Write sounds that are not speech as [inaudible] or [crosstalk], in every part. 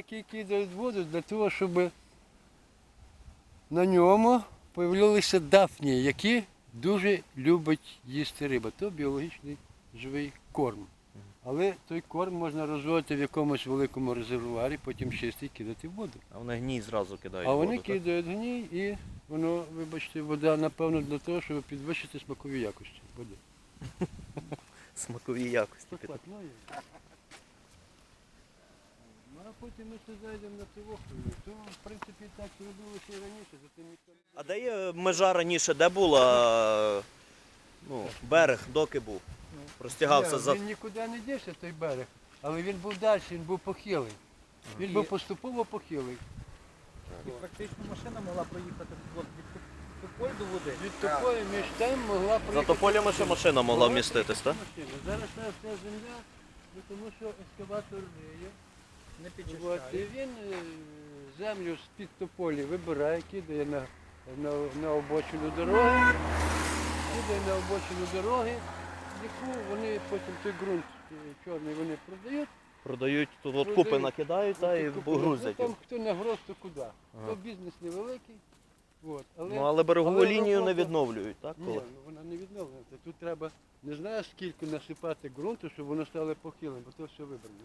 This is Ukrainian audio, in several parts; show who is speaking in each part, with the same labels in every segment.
Speaker 1: які кидають воду для того, щоб на ньому появилися дафні, які дуже люблять їсти риба. То біологічний живий корм. Але той корм можна розводити в якомусь великому резервуарі, потім чистий кидати в воду.
Speaker 2: А вони гній зразу кидають.
Speaker 1: А
Speaker 2: в
Speaker 1: вони
Speaker 2: так?
Speaker 1: кидають гній і воно, вибачте, вода, напевно, для того, щоб підвищити смакові якості води. [laughs]
Speaker 2: Смакові якості.
Speaker 1: Так, так, ну, є. Ну, а потім ми ще зайдемо на цю вохру. То, в принципі, так робилося і раніше, за тим ніхто
Speaker 2: А де є межа раніше, де була? Ну, берег, доки був. Простягався
Speaker 1: Ні,
Speaker 2: за.
Speaker 1: Він нікуди не дівся, той берег, але він був далі, він був похилий. Він був поступово похилий.
Speaker 3: І практично машина могла проїхати от, від Туполь до води.
Speaker 1: Від такої між тем могла
Speaker 2: За
Speaker 1: проїхати.
Speaker 2: тополями ще машина могла вміститись, так?
Speaker 1: проїхати машина. Зараз ця вся земля, ну, тому що ескаватор риє.
Speaker 3: Не
Speaker 1: От, і
Speaker 3: підчищає.
Speaker 1: він е, землю з-під тополі вибирає, кидає на, на, на обочину дороги, кидає на обочину дороги, яку вони потім той ґрунт е, чорний вони продають.
Speaker 2: Продають тут от
Speaker 1: Продають.
Speaker 2: купи накидають та і
Speaker 1: Тобто,
Speaker 2: грузять.
Speaker 1: Ну, там хто на гроз, то куди.
Speaker 2: Ага.
Speaker 1: То бізнес невеликий. От, але,
Speaker 2: Ну але берегову
Speaker 1: але
Speaker 2: лінію не
Speaker 1: робота-
Speaker 2: відновлюють, так?
Speaker 1: Ні,
Speaker 2: Коли?
Speaker 1: ну вона не відновлена. Тут треба не знаю скільки насипати ґрунту, щоб воно стало похилим, бо то все вибрано.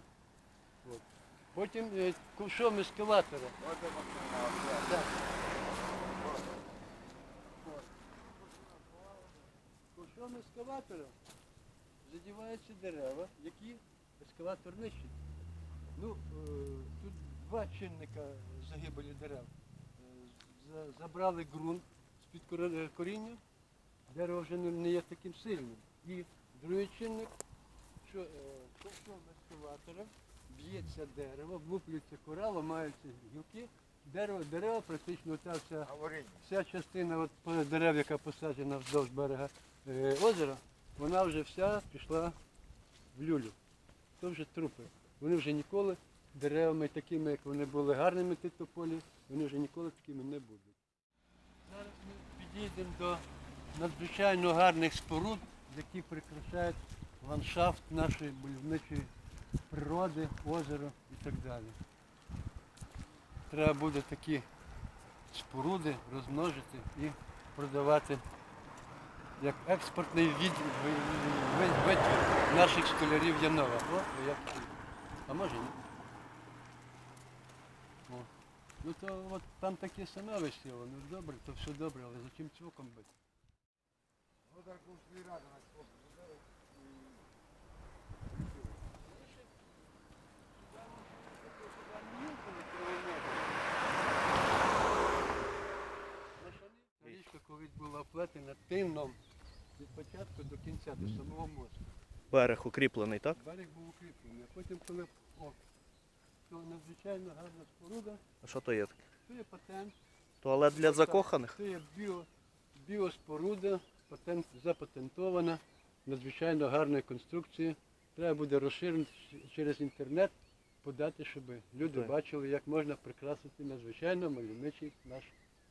Speaker 1: От. Потім е, ковшом ескалатора. Так. Ковшом ескалатора задіваються дерева, які ескалатор нищить. Ну, е, тут два чинника загибелі дерев. Е, за- Забрали ґрунт з-під е, коріння, дерево вже не, не є таким сильним. І другий чинник, що е, ковшом ескаватора б'ється дерево, влуплюється кора, ламаються гілки, дерево, дерево практично та вся, вся частина от, дерев, яка посаджена вздовж берега е, озера, вона вже вся пішла в люлю. То вже трупи. Вони вже ніколи деревами такими, як вони були гарними ті тополі, вони вже ніколи такими не будуть. Зараз ми підійдемо до надзвичайно гарних споруд, які прикрашають ландшафт нашої мальовничої природи, озеро і так далі. Треба буде такі споруди розмножити і продавати як експортний від, ви- ви- витвір наших школярів Янова. О, як. А може ні. О. Ну то от там таке становище, ну добре, то все добре, але за чим цвоком бити? Річка була оплетена тином від початку до кінця, до самого мосту.
Speaker 2: Берег укріплений, так?
Speaker 1: Берег був укріплений, а потім коли о, то надзвичайно гарна споруда,
Speaker 2: А що то є таке?
Speaker 1: то є патент,
Speaker 2: Туалет для закоханих?
Speaker 1: то є біо, біоспоруда, патент запатентована, надзвичайно гарної конструкції. Треба буде розширити через інтернет, подати, щоб люди
Speaker 2: Так.
Speaker 1: бачили, як можна прикрасити надзвичайно мальовничий наш,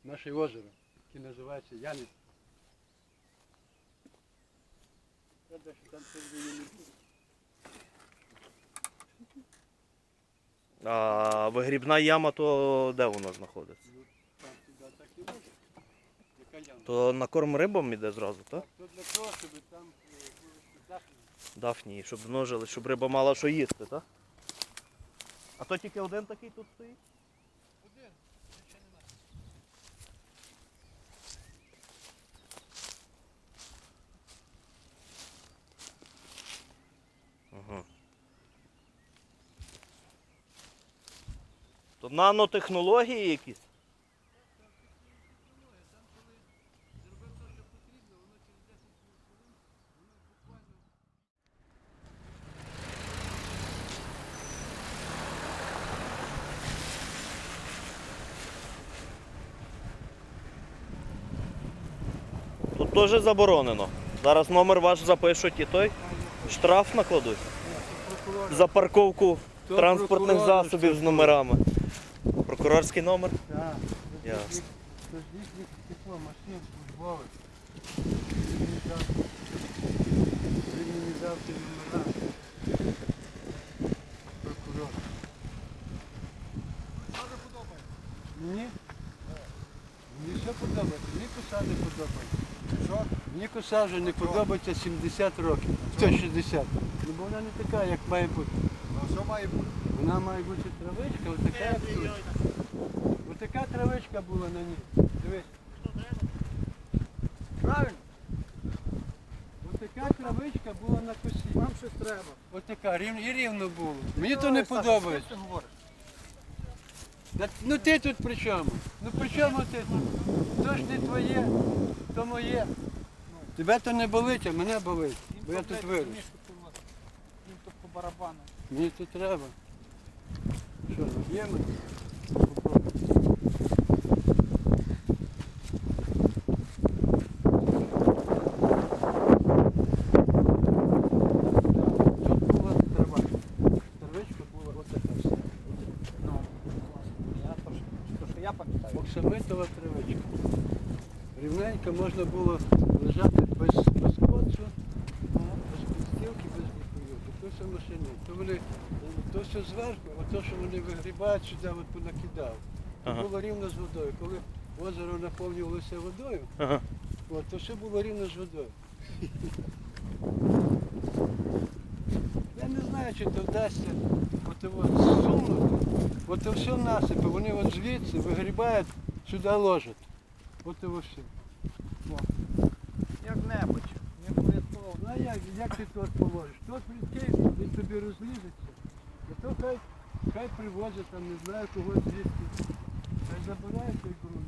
Speaker 1: наше озеро, яке називається Янець. Правда, що там середині не буде.
Speaker 2: А вигрібна яма, то де вона знаходиться? То на корм рибам іде зразу, так?
Speaker 1: То для того, щоб там е, захист.
Speaker 2: Дафні, щоб множили, щоб риба мала що їсти, так? А то тільки один такий тут стоїть? То нанотехнології якісь? Тут теж заборонено. Зараз номер ваш запишуть і той штраф накладуть за парковку транспортних засобів з номерами. Прокурорський номер?
Speaker 1: Так.
Speaker 2: Ясно.
Speaker 1: Тож тепло машин службових. Він мені мені все подобається. Мені коса не подобається.
Speaker 3: Що?
Speaker 1: Мені коса вже не подобається 70 років. Це 60. Ну бо вона не така, як має бути.
Speaker 3: Ну що має бути?
Speaker 1: Вона має бути травичка, отака, як тут. Отака травичка була на ній. Дивись. Правильно? Отака травичка була на косі.
Speaker 3: Вам щось треба.
Speaker 1: Отака, рів, і рівно було. Мені то не подобається. Да, ну ти тут при чому? Ну при чому ти тут? То ж не твоє, то моє. Тебе то не болить, а мене болить. Бо я тут виріс.
Speaker 3: Їм тут по барабану.
Speaker 1: Мені тут треба. Що, наб'ємо? Попробуй. Тут була трава. Травичка була отака вся.
Speaker 3: Ну, класно. Я то, що- то, що я пам'ятаю.
Speaker 1: Оксамитова травичка. Рівненько можна було лежати без, без коцу, без підстілки, без нікого. То все машини. То вони, то все зверху, а що вони вигрібають сюди, от понакидав.
Speaker 2: Ага.
Speaker 1: було рівно з водою. Коли озеро наповнювалося водою,
Speaker 2: Ага.
Speaker 1: от, то все було рівно з водою. Я не знаю, чи то вдасться от от сунути. От все насипи, вони от звідси вигрібають, сюди ложать. От і все.
Speaker 3: Як-небудь. Не обов'язково.
Speaker 1: Ну а як, як ти тут положиш? Тут плітки, він тобі розлізеться. І то хай, хай привозять, там не знаю кого звідки. Хай забирають той ґрунт.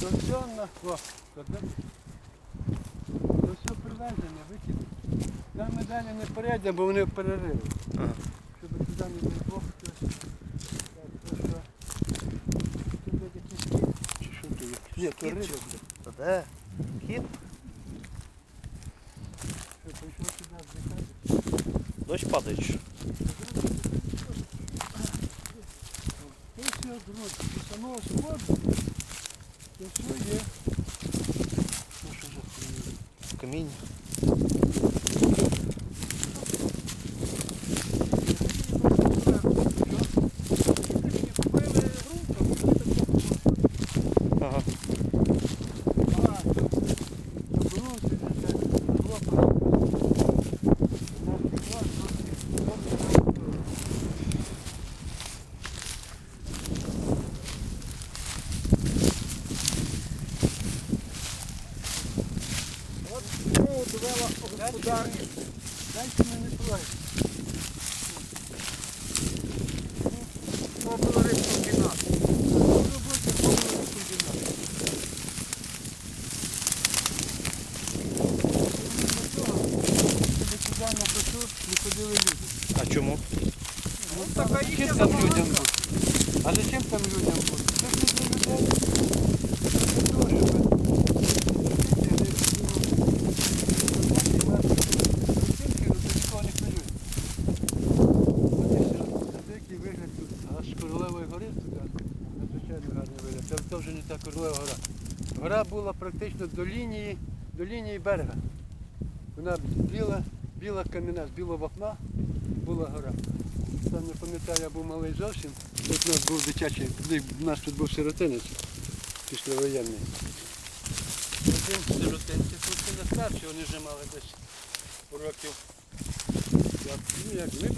Speaker 1: То все на о, то? Все привезене, викинуть. Там ми далі не перейдемо, бо вони перерили.
Speaker 2: Ага.
Speaker 1: Щоб туди не Бог хтось. Так, то що? Тут якісь? Чи що то є? Ні, то риба.
Speaker 2: де? Кіт?
Speaker 1: Що, прийшов сюди здихати?
Speaker 2: Дощ падає. чи що?
Speaker 1: То все ґрунт. І самого своду, то все є. Ну що за хуйня?
Speaker 2: Камінь. Ага.
Speaker 3: Довела господарність.
Speaker 1: Дальше ми не плачемо.
Speaker 3: То було рибкомбінат.
Speaker 1: Робота повинна комбінат. Щоб сюди на косу не ходили люди.
Speaker 2: А чому?
Speaker 1: Ну,
Speaker 3: така
Speaker 1: там,
Speaker 3: їхня
Speaker 1: зачем там
Speaker 3: заморозка.
Speaker 1: людям бути? А зачем там людям бути? Це ж не для людей. Це для того, щоб люди не було. Нікого не хвилює. От і все. Це який вигляд тут. А з Королевої гори туди, надзвичайно гарний вигляд. Це, це вже не та Королева гора. Гора була практично до лінії, до лінії берега. Вона біла, біла кам'яна, з білого вапна була гора. Там не пам'ятаю, я був малий зовсім. Тут у нас був дитячий, у нас тут був сиротинець післявоєнний. Один сиротинці, тут не старші, вони вже мали десь років. Як, ну як ми.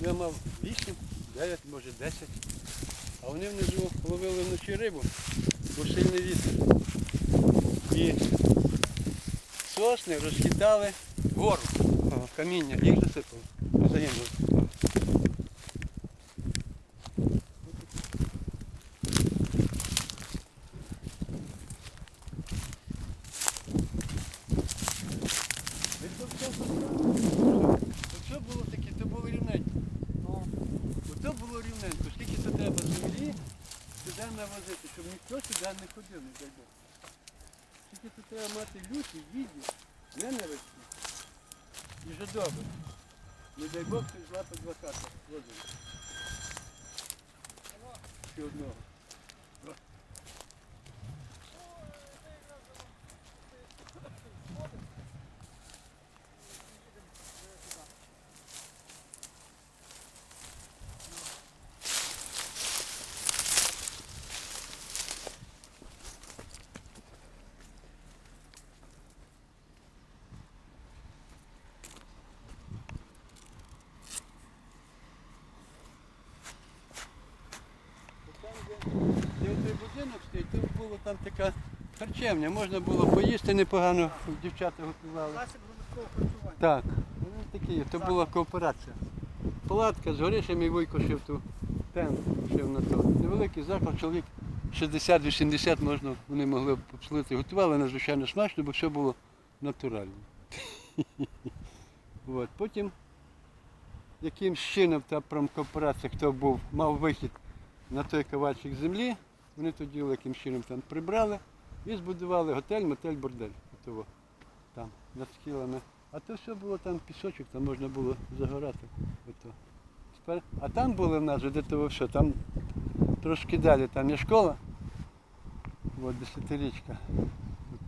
Speaker 1: Я мав 8, 9, може 10. А вони внизу ловили вночі рибу, бо сильний вітер. І сосни розхитали гору, каміння, їх засипало. Загинуло. Що було таке, то було рівненько.
Speaker 3: Ну,
Speaker 1: Ото було рівненько. Скільки то треба землі сюди навозити, щоб не ходив, не дай Бог. Тільки тут треба мати люті, віді, ненависті і жадоби. Не дай Бог, ти злапить два возить. Ще одного. Там така харчевня, можна було поїсти непогано, дівчата готували.
Speaker 3: Засіб громадського харчування.
Speaker 1: Так, ну такі, то була кооперація. Палатка з горішем і шив ту тент, шив на то. Невеликий заклад, чоловік 60-80 можна, вони могли б обслужити. Готували надзвичайно смачно, бо все було натурально. [laughs] От. Потім якимсь чином та промкооперація, хто був, мав вихід на той кавачик землі, вони тоді яким чином там прибрали і збудували готель, мотель, бордель. Отого, там, над схилами. А то все було там пісочок, там можна було загорати. Ото. Тепер, а там було в нас вже де того все, там трошки далі, там є школа, от десятирічка.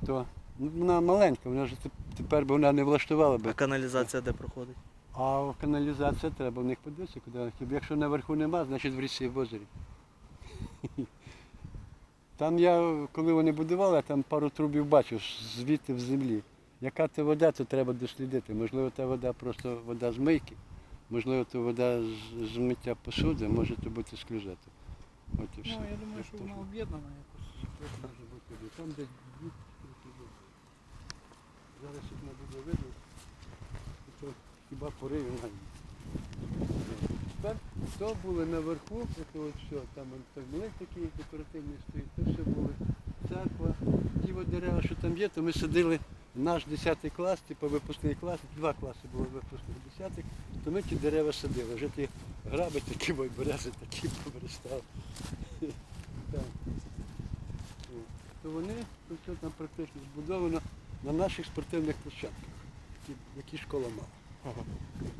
Speaker 1: То, ну, вона маленька, вона теп- тепер би вона не влаштувала
Speaker 2: А каналізація де проходить?
Speaker 1: А каналізація треба в них подивитися, куди. Якщо наверху нема, значить в річці в озері. [laughs] Там я, коли вони будували, я там пару трубів бачив звідти в землі. Яка це вода, то треба дослідити. Можливо, та вода просто вода з мийки, можливо, то вода з, миття посуди, може то бути з клюзету. От і все.
Speaker 3: Ну, я думаю, що вона об'єднана якось.
Speaker 1: Може бути, Там десь дві є. Зараз їх не буде видно. То хіба пориві навіть. Тепер то були наверху, це от все, там були такі декоративні стоїть, то все були церква, ті от дерева, що там є, то ми садили наш 10 клас, типу випускний клас, два класи було випускних 10, то ми ті дерева садили. Вже ті граби такі, берези такі повиростали. [laughs] То вони, то все там практично збудовано на наших спортивних площадках, які, школа мала.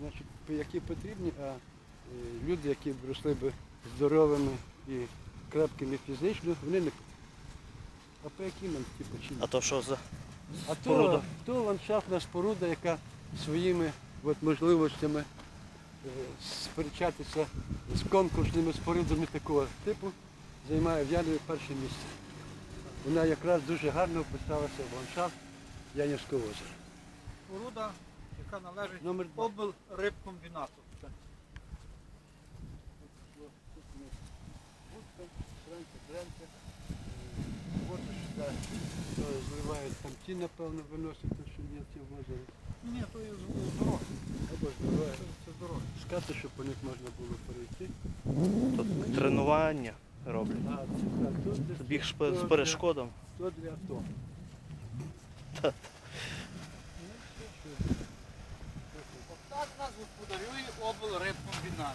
Speaker 1: Значить, які потрібні, а люди, які б росли б здоровими і крепкими фізично, вони не. А по яким нам ті починки?
Speaker 2: А то що за
Speaker 1: А
Speaker 2: споруда?
Speaker 1: то, то ландшафтна споруда, яка своїми от, можливостями е, сперечатися з конкурсними спорудами такого типу займає в Янові перше місце. Вона якраз дуже гарно вписалася в ландшафт Янівського озера.
Speaker 3: Споруда, яка належить
Speaker 1: Номер два.
Speaker 3: облрибкомбінату.
Speaker 1: Ранка, дренка. Воду сюди зливають там ті, напевно, виносять, те, що є ці в озері.
Speaker 3: Ні, то є з- з дороги.
Speaker 1: Або
Speaker 3: це дороги.
Speaker 1: Скати, щоб по них можна було перейти.
Speaker 2: тут тренування роблять?
Speaker 1: А, це так, тут десь
Speaker 2: Біг шпе- з перешкодом.
Speaker 1: То для авто.
Speaker 2: Та.
Speaker 3: Так нас господарює облрибкомбінат.